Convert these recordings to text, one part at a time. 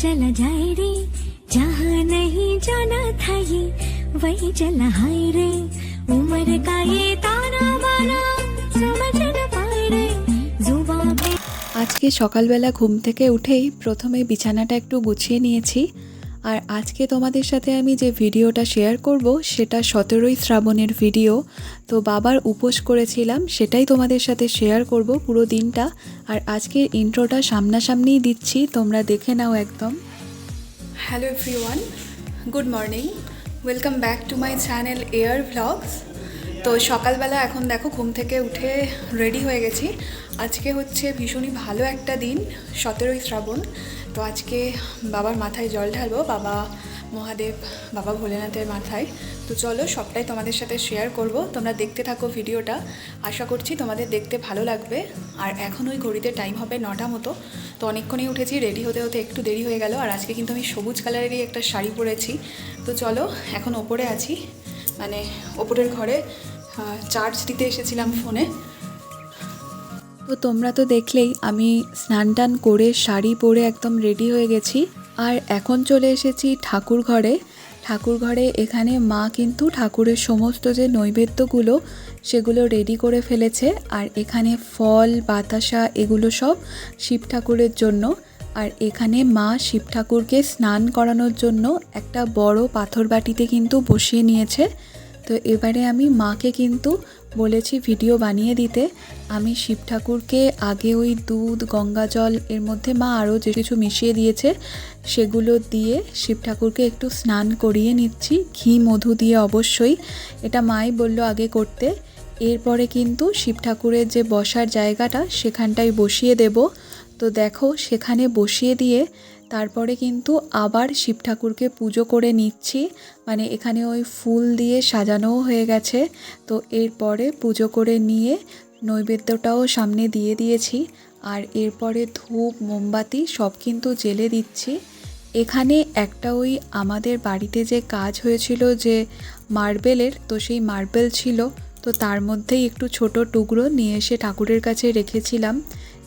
चला जाए रे जहाँ नहीं जाना था ये वही चला हाय रे उम्र का ये ताना बाना समझ न पाए रे जुबा पे আজকে সকালবেলা ঘুম থেকে উঠেই প্রথমে বিছানাটা একটু গুছিয়ে নিয়েছি আর আজকে তোমাদের সাথে আমি যে ভিডিওটা শেয়ার করব, সেটা সতেরোই শ্রাবণের ভিডিও তো বাবার উপোস করেছিলাম, সেটাই তোমাদের সাথে শেয়ার করব পুরো দিনটা। আর আজকের ইন্ট্রোটা সামনাসামনিই দিচ্ছি, তোমরা দেখে নাও একদম। Hello everyone good morning welcome back to my channel air vlogs তো সকালবেলা এখন দেখো ঘুম থেকে উঠে রেডি হয়ে গেছি। আজকে হচ্ছে ভীষণই ভালো একটা দিন, সতেরোই শ্রাবণ। তো আজকে বাবার মাথায় জল ঢালবো, বাবা মহাদেব, বাবা ভোলেনাথের মাথায়। তো চলো সবটাই তোমাদের সাথে শেয়ার করব। তোমরা দেখতে থাকো ভিডিওটা। আশা করছি তোমাদের দেখতে ভালো লাগবে। আর এখন ওই ঘড়িতে টাইম হবে নটা মতো। তো অনেকক্ষণই উঠেছি রেডি হতে হতে একটু দেরি হয়ে গেল। আর আজকে কিন্তু আমি সবুজ কালারেরই একটা শাড়ি পরেছি। তো চলো এখন ওপরে আছি। মানে ওপরের ঘরে চার্জ দিতে এসেছিলাম ফোনে তো তোমরা তো দেখলেই আমি স্নান টান করে শাড়ি পরে একদম রেডি হয়ে গেছি। আর এখন চলে এসেছি ঠাকুর ঘরে। ঠাকুর ঘরে এখানে মা কিন্তু ঠাকুরের সমস্ত যে নৈবেদ্যগুলো, সেগুলো রেডি করে ফেলেছে। আর এখানে ফল, বাতাসা এগুলো সব শিব ঠাকুরের জন্য। আর এখানে মা শিব ঠাকুরকে স্নান করানোর জন্য একটা বড় পাথর বাটিতে কিন্তু বসিয়ে নিয়েছে। তো এবারে আমি মাকে কিন্তু বলেছি ভিডিও বানিয়ে দিতে, আমি শিব ঠাকুরকে আগে ওই দুধ, গঙ্গা জল এর মধ্যে মা আরও যে কিছু মিশিয়ে দিয়েছে, সেগুলো দিয়ে শিব ঠাকুরকে একটু স্নান করিয়ে নিচ্ছি, ঘি, মধু দিয়ে অবশ্যই। এটা মাই বলল আগে করতে। এরপরে কিন্তু শিব ঠাকুরের যে বসার জায়গাটা, সেখানটায় বসিয়ে দেব। তো দেখো, সেখানে বসিয়ে দিয়ে তারপরে কিন্তু আবার শিব ঠাকুরকে পুজো করে নিচ্ছি। মানে এখানে ওই ফুল দিয়ে সাজানোও হয়ে গেছে। তো এরপরে পুজো করে নিয়ে নৈবেদ্যটাও সামনে দিয়ে দিয়েছি। আর এরপরে ধূপ, মোমবাতি সব কিন্তু জেলে দিচ্ছি। এখানে একটা ওই আমাদের বাড়িতে যে কাজ হয়েছিল যে মার্বেলের, তো সেই মার্বেল ছিল। তো তার মধ্যেই একটু ছোট টুকরো নিয়ে এসে ঠাকুরের কাছে রেখেছিলাম।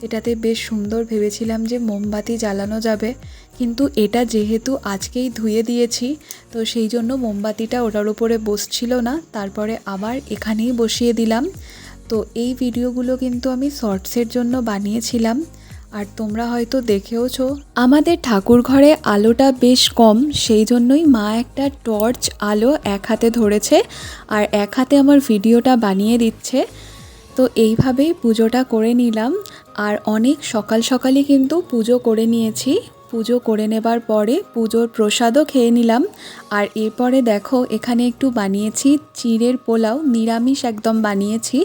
এটাতে বেশ সুন্দর ভেবেছিলাম যে মোমবাতি জ্বালানো যাবে, কিন্তু এটা যেহেতু আজকেই ধুয়ে দিয়েছি, তো সেই জন্য মোমবাতিটা ওটার উপরে বসছিল না, তারপরে আবার এখানেই বসিয়ে দিলাম। তো এই ভিডিওগুলো কিন্তু আমি শর্টসের জন্য বানিয়েছিলাম, আর তোমরা হয়তো দেখেওছো, আমাদের ঠাকুর ঘরে আলোটা বেশ কম, সেই জন্যই মা একটা টর্চ আলো এক হাতে ধরেছে, আর এক হাতে আমার ভিডিওটা বানিয়ে দিচ্ছে। তো এইভাবেই পুজোটা করে নিলাম। আর অনেক সকাল সকালই কিন্তু পুজো করে নিয়েছি। পুজো করে নেবার পরে পুজোর প্রসাদও খেয়ে নিলাম। আর এরপরে দেখো, এখানে একটু বানিয়েছি চিড়ের পোলাও, নিরামিষ একদম বানিয়েছি।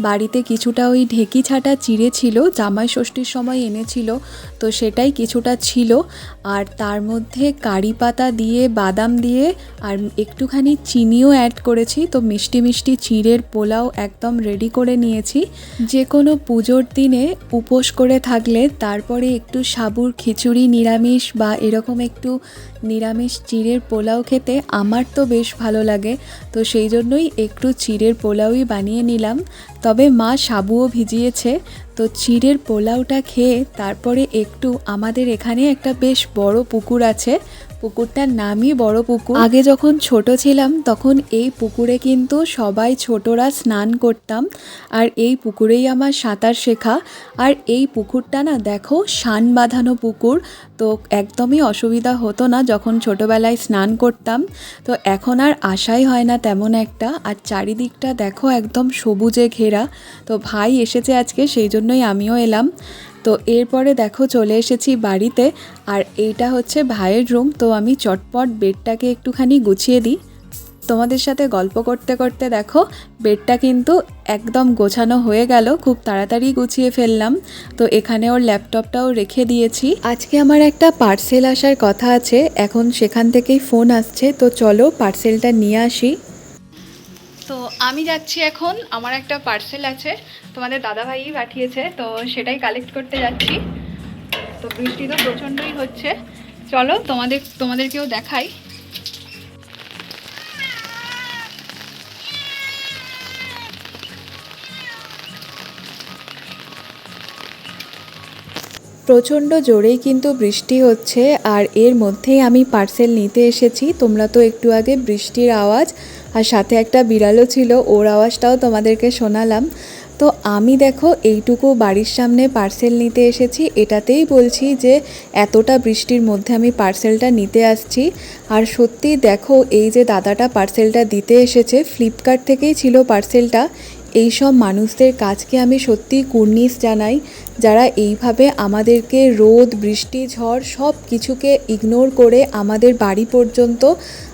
বাড়িতে কিছুটা ওই ঢেকি ছাটা চিড়ে ছিল, জামাই ষষ্ঠীর সময় এনেছিল, তো সেটাই কিছুটা ছিল। আর তার মধ্যে কারি পাতা দিয়ে, বাদাম দিয়ে, আর একটুখানি চিনিও অ্যাড করেছি, তো মিষ্টি মিষ্টি চিড়ের পোলাও একদম রেডি করে নিয়েছি। যে কোনো পুজোর দিনে উপোস করে থাকলে, তারপরে একটু সাবুর খিচুড়ি নিরামিষ বা এরকম একটু নিরামিষ চিড়ের পোলাও খেতে আমার তো বেশ ভালো লাগে। তো সেই জন্যই একটু চিড়ের পোলাওই বানিয়ে নিলাম। তবে মা সাবুও ভিজিয়েছে। তো চিড়ের পোলাওটা খেয়ে তারপরে একটু আমাদের এখানে একটা বেশ বড় পুকুর আছে। পুকুরটার নামই বড় পুকুর। আগে যখন ছোট ছিলাম, তখন এই পুকুরে কিন্তু সবাই ছোটরা স্নান করতাম। আর এই পুকুরেই আমার সাঁতার শেখা। আর এই পুকুরটা না, দেখো, শান বাঁধানো পুকুর। তো একদমই অসুবিধা হতো না যখন ছোটোবেলায় স্নান করতাম। তো এখন আর আশাই হয় না তেমন একটা। আর চারিদিকটা দেখো একদম সবুজে ঘেরা। তো ভাই এসেছে আজকে, সেই জন্যই আমিও এলাম। তো এরপরে দেখো চলে এসেছি বাড়িতে, আর এইটা হচ্ছে ভাইয়ের রুম তো আমি চটপট বেডটাকে একটুখানি গুছিয়ে দিই। তোমাদের সাথে গল্প করতে করতে দেখো বেডটা কিন্তু একদম গোছানো হয়ে গেল, খুব তাড়াতাড়ি গুছিয়ে ফেললাম। তো এখানে ওর ল্যাপটপটাও রেখে দিয়েছি। আজকে আমার একটা পার্সেল আসার কথা আছে, এখন সেখান থেকেই ফোন আসছে, তো চলো পার্সেলটা নিয়ে আসি। তো আমি যাচ্ছি এখন, আমার একটা পার্সেল আছে, তোমাদের দাদাভাই পাঠিয়েছে, তো সেটাই কালেক্ট করতে যাচ্ছি। তো বৃষ্টি তো প্রচণ্ডই হচ্ছে। চলো তোমাদের, তোমাদেরকেও দেখাই। প্রচণ্ড জোরেই কিন্তু বৃষ্টি হচ্ছে আর এর মধ্যেই আমি পার্সেল নিতে এসেছি। তোমরা তো একটু আগে বৃষ্টির আওয়াজ আর সাথে একটা বিড়ালও ছিল, ওর আওয়াজটাও তোমাদেরকে শোনালাম। তো আমি দেখো এইটুকু বাড়ির সামনে পার্সেল নিতে এসেছি। এটাতেই বলছি যে এতটা বৃষ্টির মধ্যে আমি পার্সেলটা নিতে আসছি। আর সত্যি দেখো এই যে দাদাটা পার্সেলটা দিতে এসেছে ফ্লিপকার্ট থেকেই ছিল পার্সেলটা এই সব মানুষদের কাজকে আমি সত্যিই কুর্নিশ জানাই, যারা এইভাবে আমাদেরকে রোদ, বৃষ্টি, ঝড় সব কিছুকে ইগনোর করে আমাদের বাড়ি পর্যন্ত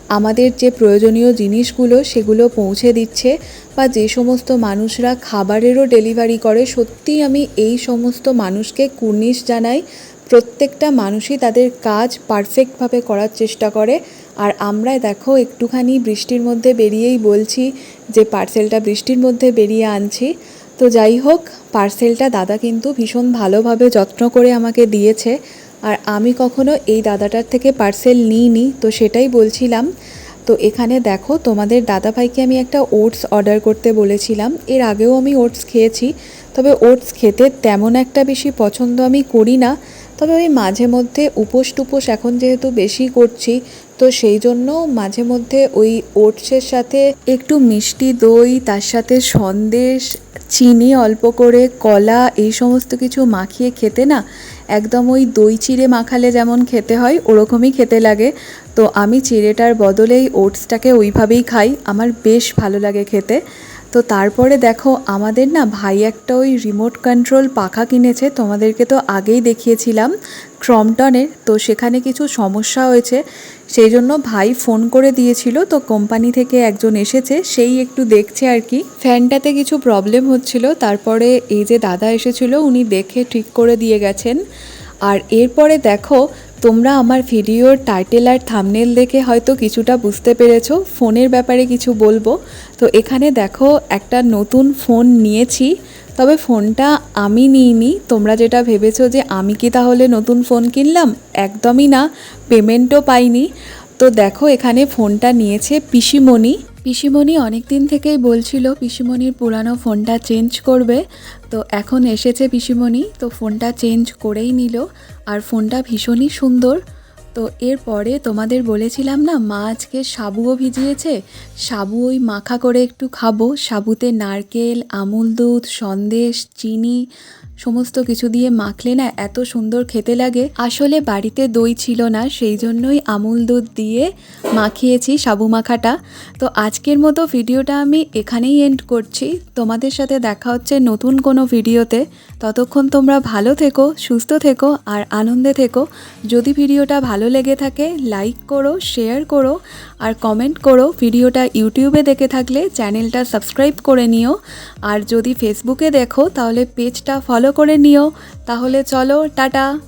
আমাদের যে প্রয়োজনীয় জিনিসগুলো সেগুলো পৌঁছে দিচ্ছে বা যে সমস্ত মানুষরা খাবারেরও ডেলিভারি করে, সত্যিই আমি এই সমস্ত মানুষকে কুর্নিশ জানাই। প্রত্যেকটা মানুষই তাদের কাজ পারফেক্টভাবে করার চেষ্টা করে। আর আমরা দেখো একটুখানি বৃষ্টির মধ্যে বেরিয়েই বলছি যে পার্সেলটা বৃষ্টির মধ্যে বেরিয়ে আনছি। তো যাই হোক পার্সেলটা দাদা কিন্তু ভীষণ ভালোভাবে যত্ন করে আমাকে দিয়েছে। আর আমি কখনো এই দাদাটার থেকে পার্সেল নিইনি, তো সেটাই বলছিলাম। তো এখানে দেখো, তোমাদের দাদাভাইকে আমি একটা ওটস অর্ডার করতে বলেছিলাম। এর আগেও আমি ওটস খেয়েছি, তবে ওটস খেতে তেমন একটা বেশি পছন্দ আমি করি না। তবে আমি মাঝে মধ্যে উপোস টুপোস এখন যেহেতু বেশি করছি তো সেই জন্য মাঝে মধ্যে ওই ওটসের সাথে একটু মিষ্টি দই, তার সাথে সন্দেশ, চিনি অল্প করে, কলা, এই সমস্ত কিছু মাখিয়ে খেতে না একদম ওই দই চিড়ে মাখালে যেমন খেতে হয়, ওরকমই খেতে লাগে। তো আমি চিড়েটার বদলেই ওটসটাকে ওইভাবেই খাই, আমার বেশ ভালো লাগে খেতে। তো তারপরে দেখো আমাদের না ভাই একটা ওই রিমোট কন্ট্রোল পাখা কিনেছে, তোমাদেরকে তো আগেই দেখিয়েছিলাম ক্রমটনের তো সেখানে কিছু সমস্যা হয়েছে, সেই জন্য ভাই ফোন করে দিয়েছিল, তো কোম্পানি থেকে একজন এসেছে, সেই একটু দেখছে আর কি। ফ্যানটাতে কিছু প্রবলেম হচ্ছিল, তারপরে এই যে দাদা এসেছিল, উনি দেখে ঠিক করে দিয়ে গেছেন। আর এরপরে দেখো তোমরা আমার ভিডিওর টাইটেল আর থামনেল দেখে হয়তো কিছুটা বুঝতে পেরেছ, ফোনের ব্যাপারে কিছু বলব। তো এখানে দেখো, একটা নতুন ফোন নিয়েছি, তবে ফোনটা আমি নিইনি। তোমরা যেটা ভেবেছো যে আমি কি তাহলে নতুন ফোন কিনলাম, একদমই না পেমেন্টও পাইনি। তো দেখো, এখানে ফোনটা নিয়েছে পিসিমণি। পিসিমণি অনেক দিন থেকেই বলছিল, পিসিমণির পুরানো ফোনটা চেঞ্জ করবে। তো এখন এসেছে পিসিমণি, তো ফোনটা চেঞ্জ করেই নিল আর ফোনটা ভীষণই সুন্দর। তো এরপরে তোমাদের বলেছিলাম না, মা আজকে সাবুও ভিজিয়েছে, সাবু ওই মাখা করে একটু খাব। সাবুতে নারকেল, আমুল দুধ, সন্দেশ, চিনি সমস্ত কিছু দিয়ে মাখলে না এত সুন্দর খেতে লাগে। আসলে বাড়িতে দই ছিল না, সেই জন্যই আমুল দুধ দিয়ে মাখিয়েছি সাবু মাখাটা। তো আজকের মতো ভিডিওটা আমি এখানেই এন্ড করছি। তোমাদের সাথে দেখা হচ্ছে নতুন কোনো ভিডিওতে। ততক্ষণ তোমরা ভালো থেকো, সুস্থ থেকো আর আনন্দে থেকো। যদি ভিডিওটা ভালো লেগে থাকে লাইক করো শেয়ার করো আর কমেন্ট করো। ভিডিওটা ইউটিউবে দেখে থাকলে চ্যানেলটা সাবস্ক্রাইব করে নিও। আর যদি ফেসবুকে দেখো, তাহলে পেজটা ফলো করে নিও। তাহলে চলো, টাটা।